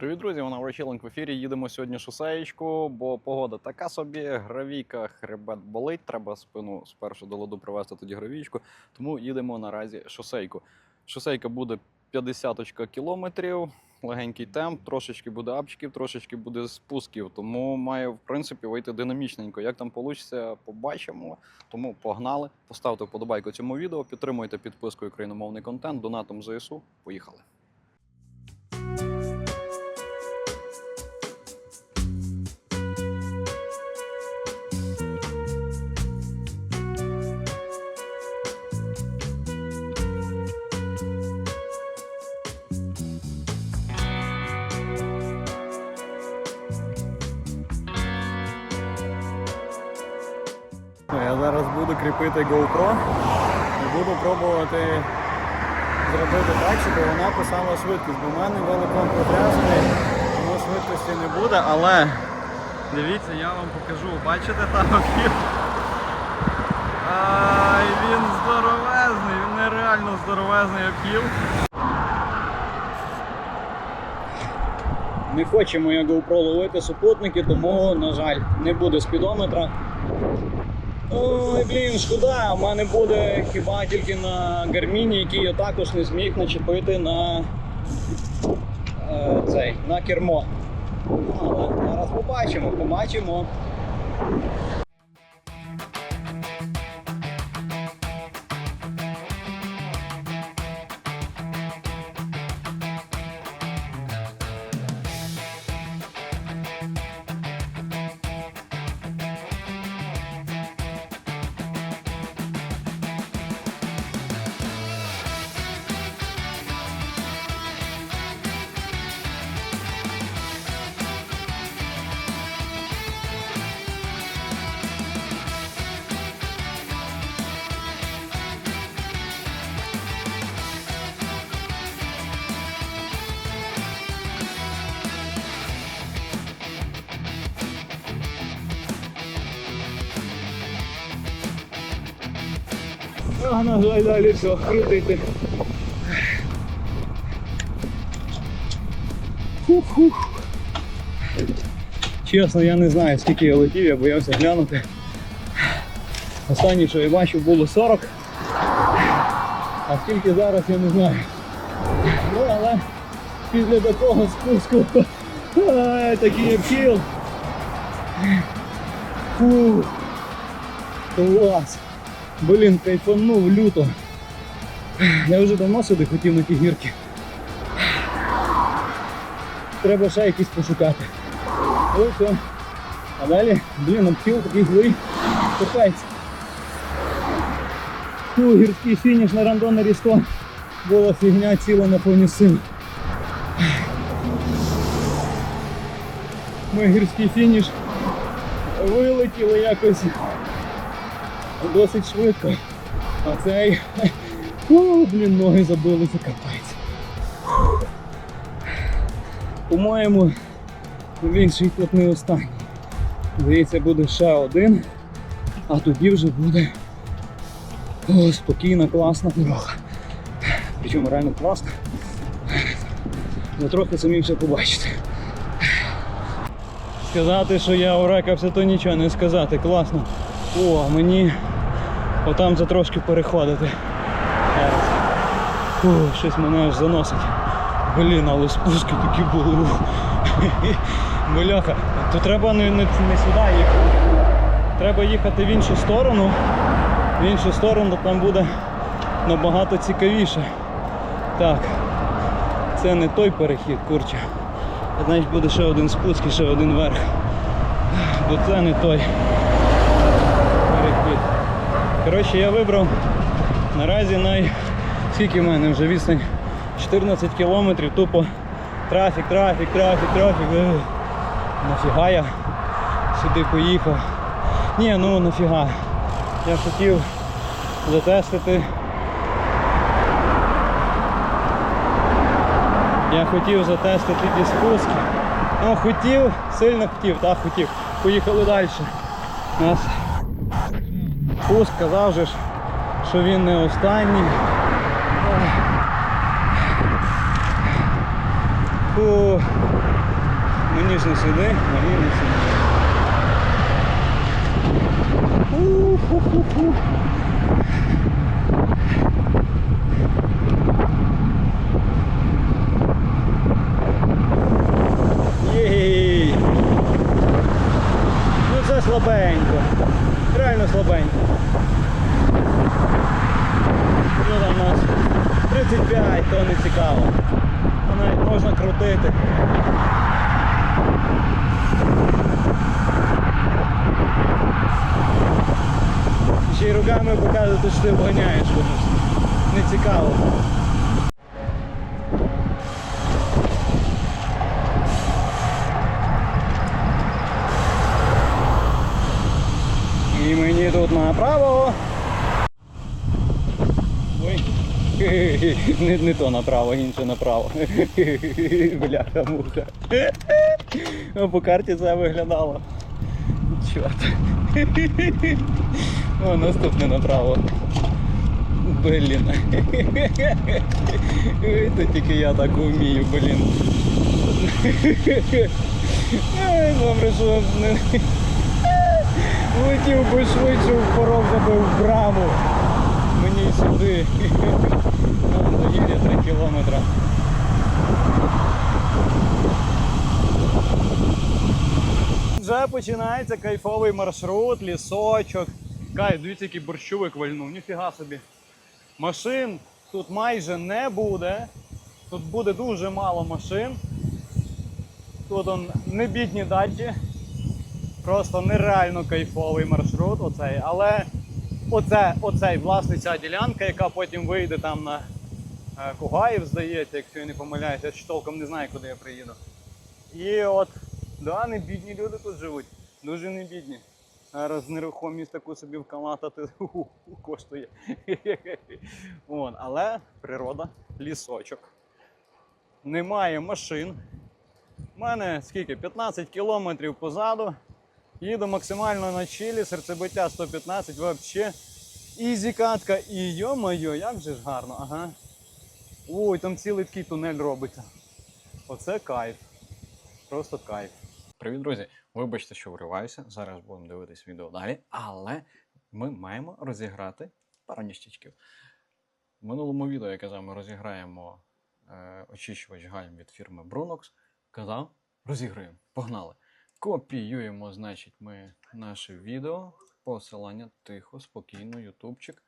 Привіт, друзі! Вона Врачіленк в ефірі. Їдемо сьогодні шосеєчку, бо погода така собі, гравійка, хребет болить. Треба спину спершу до ладу привезти тоді гравійку. Тому їдемо наразі шосейку. Шосейка буде 50 кілометрів, легенький темп, трошечки буде апчиків, трошечки буде спусків. Тому має в принципі вийти динамічненько. Як там вийде, побачимо. Тому погнали. Поставте вподобайку цьому відео, підтримуйте підпискою україномовний контент, донатом ЗСУ. Поїхали. Я зараз буду кріпити GoPro і буду пробувати зробити так, щоб вона писала швидкість, бо в мене великом потрясний, тому швидкості не буде, але дивіться, я вам покажу. Бачите там обхід? Ай, він здоровезний, він нереально здоровезний обхіл. Не хоче моя GoPro ловити супутники, тому, на жаль, не буде спідометра. Ой, блін, шкода, в мене буде хіба тільки на гарміні, який я також не зміг начепити на е, цей, на кермо. Але зараз побачимо, побачимо. А, на далі все, крутити. Фух-фух. Чесно, я не знаю, скільки я летів, я боявся глянути. Останнє, що я бачив, було 40. А скільки зараз, я не знаю. Ну, але після такого спуску ай, такий обхіл. Фух. Клас. Блін, кайфанув люто. Я вже давно сюди хотів на ті гірки. Треба ще якісь пошукати. Ось все. А далі, блін, обхил такий злий. Капець. Фу, гірський фініш на рандонері 100. Була фігня ціла на повні сил. Ми гірський фініш вилетіли якось досить швидко. А цей. О, блін, ноги забилися капець. По-моєму, він ще й тут не останній. Здається, буде ще один, а тоді вже буде о, спокійна, класна дорога. Причому реально класна. Ви трохи самі все побачите. Сказати, що я урекався, то нічого не сказати. Класно. О, мені отам це трошки переходити. Фу, щось мене аж заносить. Блін, але спуски такі були. Бляха, то треба не, не, не сюди їхати. Треба їхати в іншу сторону. В іншу сторону там буде набагато цікавіше. Так. Це не той перехід, курче. Значить буде ще один спуск і ще один верх. Бо це не той. Коротше, я вибрав наразі най... Скільки в мене вже відстань? 14 кілометрів, тупо трафік, трафік, трафік, трафік. Нафіга я сюди поїхав. Ні, ну нафіга. Я хотів затестити. Я хотів затестити ті спуски. Ну, хотів, сильно хотів, так хотів. Поїхали далі. У нас спуск казав же, що він не останній. Фу. Мені ж не сюди, мені не сюди. У-ху-ху-ху. Єй! Ну це слабенько. Реально слабенько. Ну там у нас 35, то не цікаво. А навіть можна крутити. Ще й руками показувати, що ти комусь. Не цікаво. І мені тут направо. Ой. Не, не то направо, інше направо. Бляха муха. По карті це виглядало. Чорт. О, наступне направо. Блін. Це тільки я так вмію, блін. Добре, що не... Летів би швидше, впоров забив браму. Мені сюди. До Єрі 3 кілометри. Вже починається кайфовий маршрут, лісочок. Кайф, дивіться, який борщовик вальнув, ніфіга собі. Машин тут майже не буде. Тут буде дуже мало машин. Тут он не бідні даджі. Просто нереально кайфовий маршрут оцей. Але оце, оцей, власне, ця ділянка, яка потім вийде там на е, Кугаїв, здається, якщо я не помиляюся, я ще толком не знаю, куди я приїду. І от, да, не бідні люди тут живуть. Дуже не бідні. Зараз нерухомість таку собі вкалатати коштує. Вон, але природа, лісочок. Немає машин. У мене скільки? 15 кілометрів позаду. Їду максимально на чилі, серцебиття 115, взагалі. Ізі катка. І йо-моє, як же ж гарно, ага. Ой, там цілий такий тунель робиться. Оце кайф. Просто кайф. Привіт, друзі! Вибачте, що вриваюся. Зараз будемо дивитись відео далі, але ми маємо розіграти пару ніштячків. В минулому відео я казав, ми розіграємо е, очищувач гальм від фірми Brunox. Казав, розіграємо. Погнали! Копіюємо, значить, ми наше відео, посилання тихо, спокійно, ютубчик.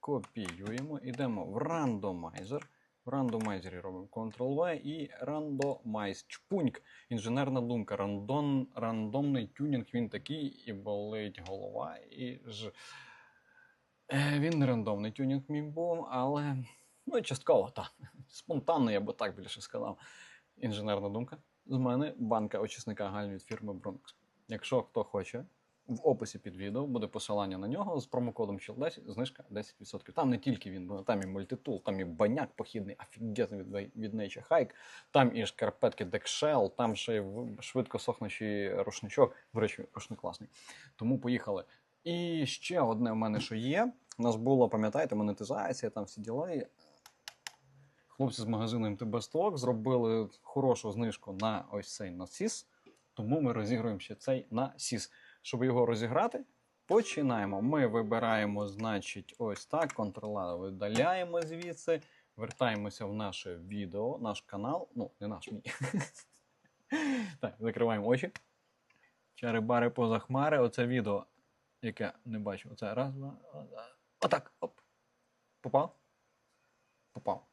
Копіюємо, йдемо в рандомайзер. В рандомайзері робимо Ctrl-V і рандомайз. Чпуньк. Інженерна думка. Рандон, рандомний тюнінг, він такий, і болить голова, і ж. Е, Він не рандомний тюнінг мій був, але ну, частково так. Спонтанно, я би так більше сказав. Інженерна думка. З мене банка очисника гальм від фірми Bronx. Якщо хто хоче, в описі під відео буде посилання на нього з промокодом CHILL10, знижка 10%. Там не тільки він, бо там і мультитул, там і баняк похідний, офігезний від, від Nature Hike, там і шкарпетки Dexshell, там ще й швидко сохнучий рушничок. До речі, рушник класний. Тому поїхали. І ще одне в мене, що є. У нас було, пам'ятаєте, монетизація, там всі діла. Хлопці з магазину МТБ Сток зробили хорошу знижку на ось цей насіс, тому ми розігруємо ще цей насіс. Щоб його розіграти, починаємо. Ми вибираємо, значить, ось так, контрола видаляємо звідси, вертаємося в наше відео, наш канал. Ну, не наш мій. Так, закриваємо очі. Чари-бари поза хмари. Оце відео, яке не бачу. Оце раз, два. Отак. Оп. Попав? Попав.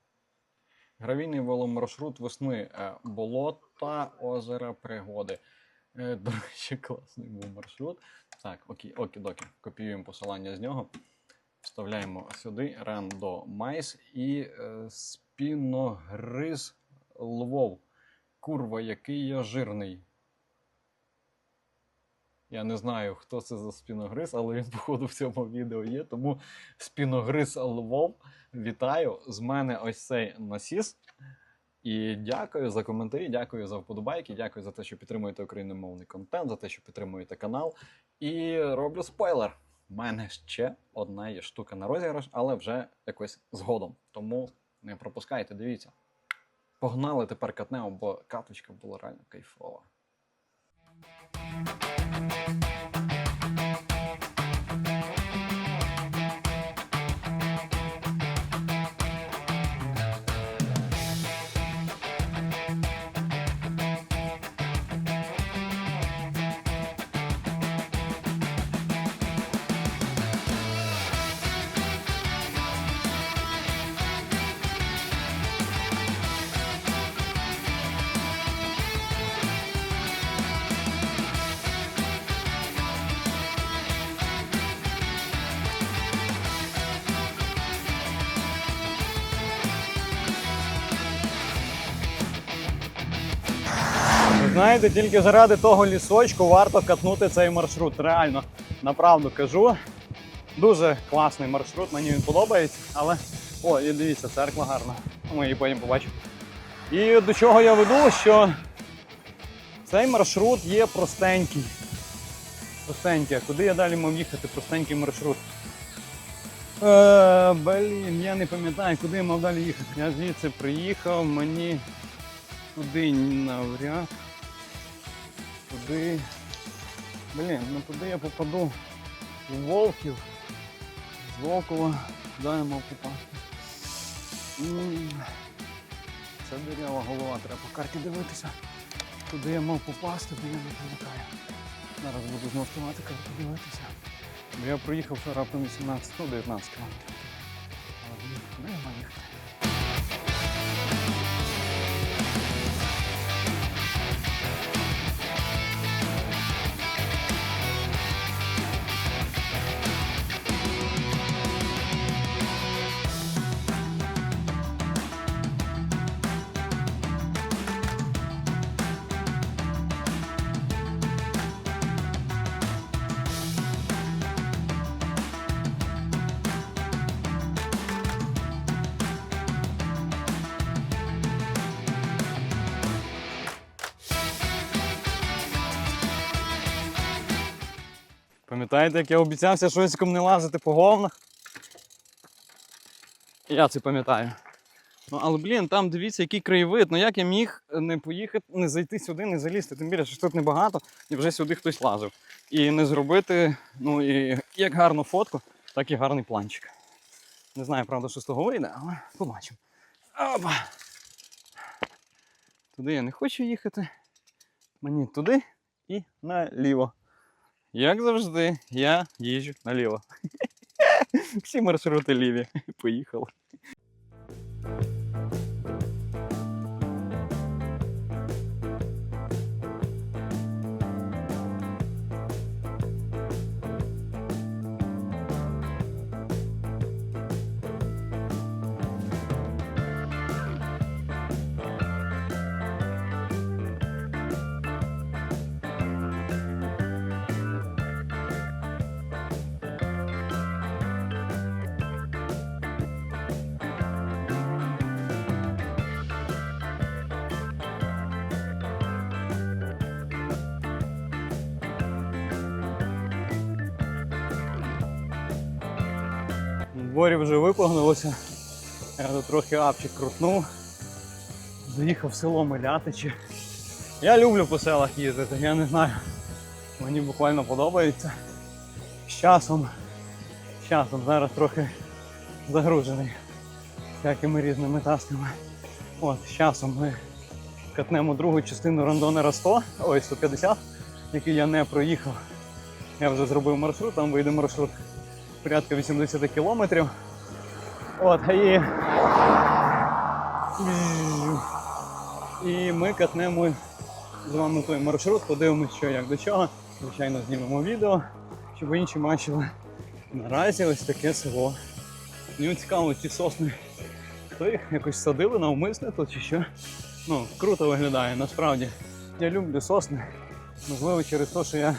Гравійний веломаршрут весни е, болота, озера, пригоди. Е, До речі, класний був маршрут. Так, окей, окей-доки. Копіюємо посилання з нього. Вставляємо сюди рандомайз і е, спіногриз Львов. Курва, який я жирний. Я не знаю, хто це за спіногриз, але він, походу, в цьому відео є. Тому спіногриз Львов. Вітаю! З мене ось цей насіс. І дякую за коментарі, дякую за вподобайки, дякую за те, що підтримуєте україномовний контент, за те, що підтримуєте канал. І роблю спойлер. У мене ще одна є штука на розіграш, але вже якось згодом. Тому не пропускайте, дивіться. Погнали тепер катнемо, бо каточка була реально кайфова. Знаєте, тільки заради того лісочку варто катнути цей маршрут. Реально, направду кажу. Дуже класний маршрут, мені він подобається, але. О, і дивіться, церква гарна. Ми її потім побачимо. І до чого я веду, що цей маршрут є простенький. Простенький. А куди я далі мав їхати? Простенький маршрут. Е, блін, я не пам'ятаю, куди я мав далі їхати. Я звідси приїхав, мені туди навряд. Туди. Блін, ну туди я попаду у Волків. З Волкова мав попасти. Це дерева голова, треба по карті дивитися. Куди я мав попасти, бо я не пам'ятаю. Зараз буду ставати карту дивитися. Я проїхав раптом 18, ну Пам'ятаєте, як я обіцявся шоськом не лазити по говнах? Я це пам'ятаю. Ну, але блін, там дивіться, який краєвид. Ну як я міг не поїхати, не зайти сюди, не залізти. Тим більше, що тут небагато, і вже сюди хтось лазив. І не зробити, ну і як гарну фотку, так і гарний планчик. Не знаю, правда, що з того вийде, але побачимо. Опа! Туди я не хочу їхати. Мені туди і наліво. Як завжди, я їжджу наліво. Всі маршрути ліві. Поїхали. В дворі вже випогнулося. Я тут трохи апчик крутнув. Заїхав в село Милятичі. Я люблю по селах їздити, я не знаю. Мені буквально подобається. З часом, з часом зараз трохи загружений всякими різними тасками. От, з часом ми катнемо другу частину рандонера 100, ой, 150, який я не проїхав. Я вже зробив маршрут, там вийде маршрут порядка 80 кілометрів. От, і... і ми катнемо з вами той маршрут, подивимося, що як до чого. Звичайно, знімемо відео, щоб інші бачили. Наразі ось таке село. Мені цікаво, ці сосни. То їх якось садили навмисне тут чи що. Ну, круто виглядає, насправді. Я люблю сосни. Можливо, через те, що я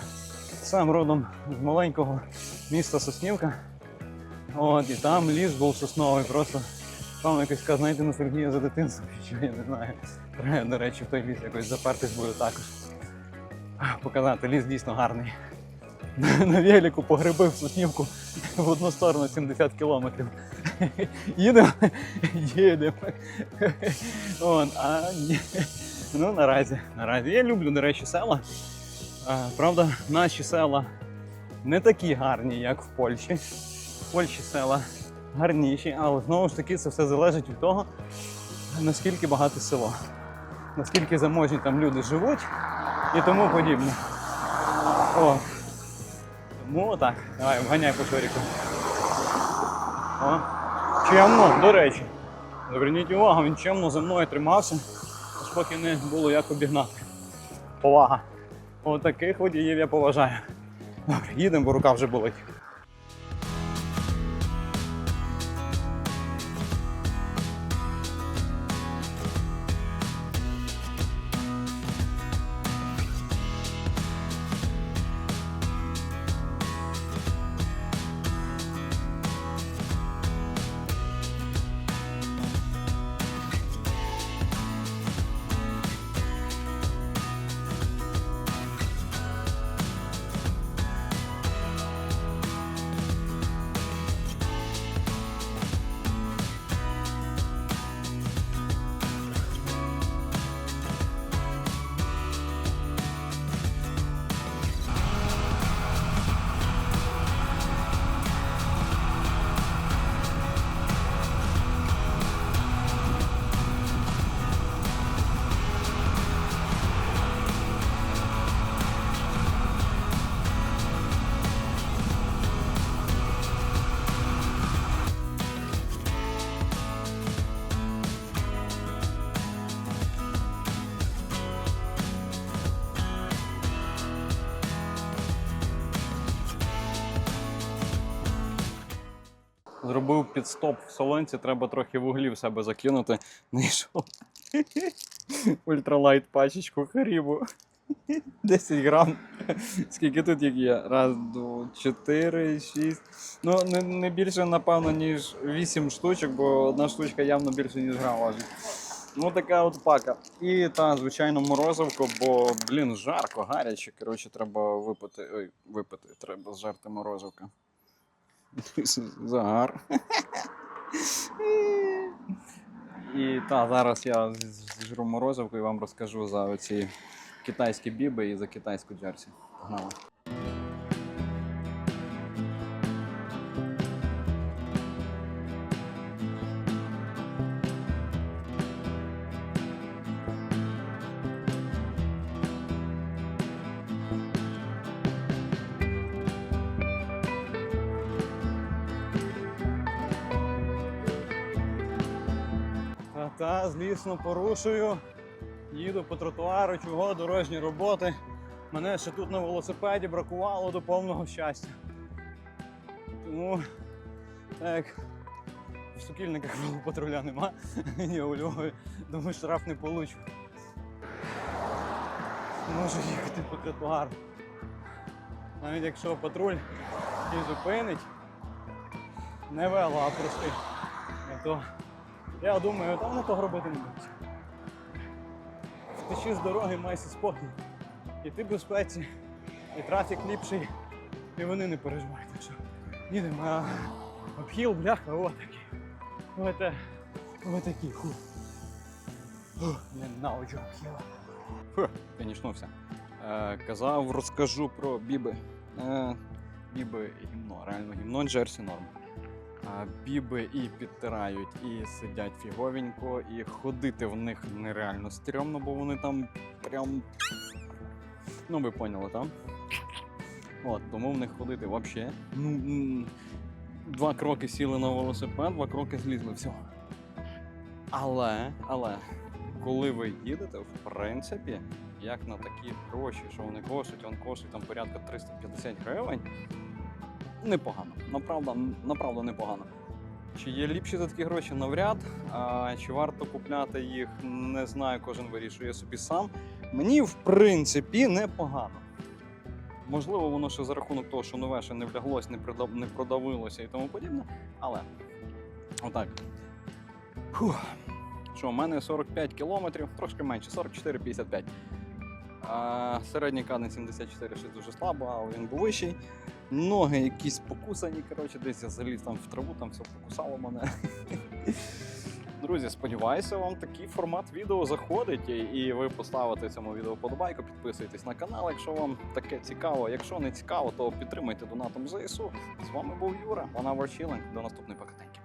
сам родом з маленького міста Соснівка. От, і там ліс був сосновий, просто там якась знаєте, ностальгія за дитинством, що, я не знаю. Треба, до речі, в той ліс якось запертись буде також. Показати, ліс дійсно гарний. На велику по гриби в Соснівку в одну сторону 70 кілометрів. Їдемо? Їдемо. А ні. Ну, наразі, наразі. Я люблю, до речі, села. Правда, наші села не такі гарні, як в Польщі. В Польщі села гарніші, але знову ж таки це все залежить від того, наскільки багато село, наскільки заможні там люди живуть і тому подібне. О. Тому отак. Давай, вганяй по шоріку. О. Чемно, до речі. Зверніть увагу, він чемно за мною тримався, аж поки не було як обігнати. Повага. Отаких водіїв я поважаю. Добре, їдемо, бо рука вже болить. Зробив підстоп в солонці, треба трохи вуглів в себе закинути. Знайшов ультралайт пачечку харібу. 10 грам. Скільки тут їх є? Раз, два, чотири, шість. Ну, не, не більше, напевно, ніж 8 штучок, бо одна штучка явно більше, ніж грам важить. Ну, така от пака. І та, звичайно, морозивко, бо, блін, жарко, гаряче. Коротше, треба випити. Ой, випити, треба зжарти морозивка. Загар. І та, зараз я зжру морозивку і вам розкажу за оці китайські біби і за китайську джерсі. Погнали. Та-та, злісно порушую. Їду по тротуару, чого дорожні роботи. Мене ще тут на велосипеді бракувало до повного щастя. Тому, так, як в сукільниках патруля нема, я у Львові, думаю, штраф не получу. Можу їхати по тротуару. Навіть якщо патруль і зупинить, не вело, а прости. то я думаю, там на того робити не будуть. Втечи з дороги, майся спокій. І ти в безпеці, і трафік ліпший, і вони не переживають. Так що їдемо, а обхіл, бляха, отакий. Оте, отакий, ху. Фу, Ненавиджу обхіла. Фу, я нічнувся. Е, казав, розкажу про біби. Е, біби гімно, реально гімно Джерсі норм. Біби і підтирають, і сидять фіговенько, і ходити в них нереально стрьомно, бо вони там прям. Ну, ви поняли, там? От, тому в них ходити взагалі. Ну, два кроки сіли на велосипед, два кроки злізли, все. Але, але, коли ви їдете, в принципі, як на такі гроші, що вони коштують, вони коштують там порядка 350 гривень, непогано. Направда, направда непогано. Чи є ліпші за такі гроші? Навряд. А, чи варто купляти їх, не знаю, кожен вирішує собі сам. Мені, в принципі, непогано. Можливо, воно ще за рахунок того, що нове ще не вляглось, не, не продавилося і тому подібне. Але отак. Фух. Що, у мене 45 кілометрів, трошки менше, 44-55. Середній каден 74 ще дуже слабо, а він був вищий. Ноги якісь покусані, коротше, десь я заліз там в траву, там все покусало мене. Друзі, сподіваюся, вам такий формат відео заходить, і- ви поставите цьому відео подобайку, підписуйтесь на канал, якщо вам таке цікаво. Якщо не цікаво, то підтримайте донатом ЗСУ. З вами був Юра, вона Hour До наступної покатеньки.